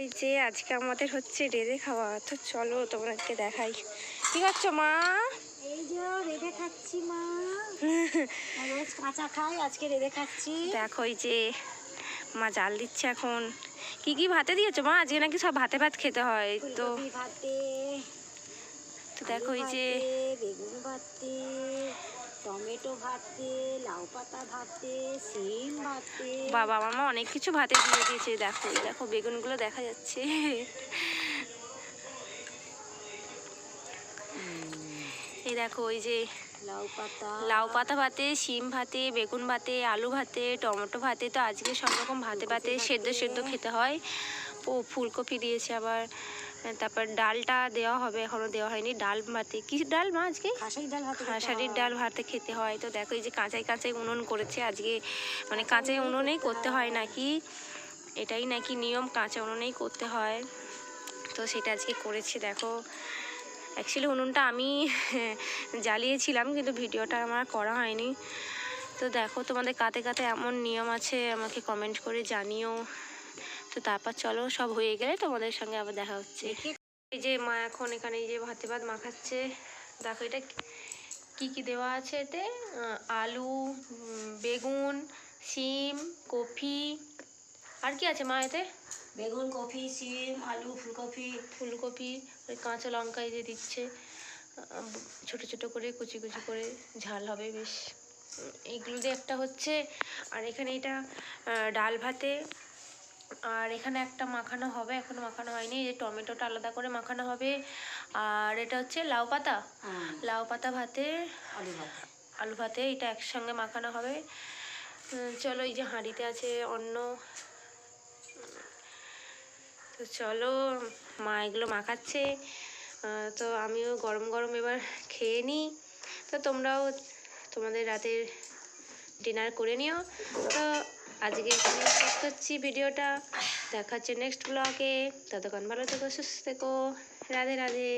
এই যে আজকে আমাদের হচ্ছে রেঁধে খাওয়া তো চলো তোমাদেরকে দেখাই। কি করছ মা? এই যে রেঁধে খাচ্ছি মা। রোজ কাঁচা খাই আজকে রেঁধে খাচ্ছি। দেখো এই যে মা জাল দিচ্ছে এখন। কি কি ভাতে দিয়েছ মা? আজকে নাকি সব ভাতে ভাত খেতে হয় তো ভাতে তো দেখো এই যে বেগুন ভাতে টমেটো ভাতে লাউ পাতা ভাতে সিম ভাতে বাবা মামা অনেক কিছু ভাতে দিয়ে দিয়েছে দেখো দেখো বেগুনগুলো দেখা যাচ্ছে। এই দেখো ওই যে লাউ পাতা। লাউ পাতা ভাতে শিম ভাতে বেগুন ভাতে আলু ভাতে টমেটো ভাতে তো আজকে সব রকম ভাতে ভাতে সেদ্ধ সেদ্ধ খেতে হয়। ও ফুলকপি দিয়েছে আবার। তারপর ডালটা দেওয়া হবে এখনও দেওয়া হয়নি ডাল ভাতে। কি ডাল মা আজকে? হয়। ডাল ভাতে খেতে হয়। তো দেখো এই যে কাঁচাই কাঁচাই উনুন করেছে আজকে। মানে কাঁচাই উনুনেই করতে হয়। নাকি? এটাই নাকি নিয়ম কাঁচা উনুনেই করতে হয়। তো সেটা আজকে করেছি দেখো। অ্যাকচুয়ালি উনুনটা আমি জ্বালিয়েছিলাম কিন্তু ভিডিওটা আমার করা হয়নি। তো দেখো তোমাদের কাতে কাতে এমন নিয়ম আছে আমাকে কমেন্ট করে জানিও। তো তারপর চলো সব হয়ে গেলে তোমাদের সঙ্গে আবার দেখা হচ্ছে। এই যে মা এখন এখানে এই যে ভাতে ভাত মাখাচ্ছে। দেখো এটা কি কি দেওয়া আছে এতে? আলু বেগুন শিম কফি আর কি আছে মা এতে? বেগুন কপি সিম আলু ফুলকপি। ফুলকপি ওই কাঁচা লঙ্কা এই যে দিচ্ছে। ছোট ছোট করে কুচি কুচি করে ঝাল হবে বেশ। এইগুলো দিয়ে একটা হচ্ছে। আর এখানে এটা ডাল ভাতে আর এখানে একটা মাখানো হবে এখনও মাখানো হয়নি এই যে টমেটোটা আলাদা করে মাখানো হবে। আর এটা হচ্ছে লাউ পাতা। লাউ পাতা ভাতে আলু ভাতে। আলু ভাতে এটা একসঙ্গে মাখানো হবে। চলো এই যে হাঁড়িতে আছে অন্য তো চলো মা এগুলো মাখাচ্ছে। তো আমিও গরম গরম এবার খেয়ে নিই। তো তোমরাও তোমাদের রাতের ডিনার করে নিও। তো আজকে এখানে শেষ করছি ভিডিওটা। দেখা হচ্ছে নেক্সট ব্লগে ততক্ষণ ভালো থেকো, সুস্থ থেকো। রাধে রাধে।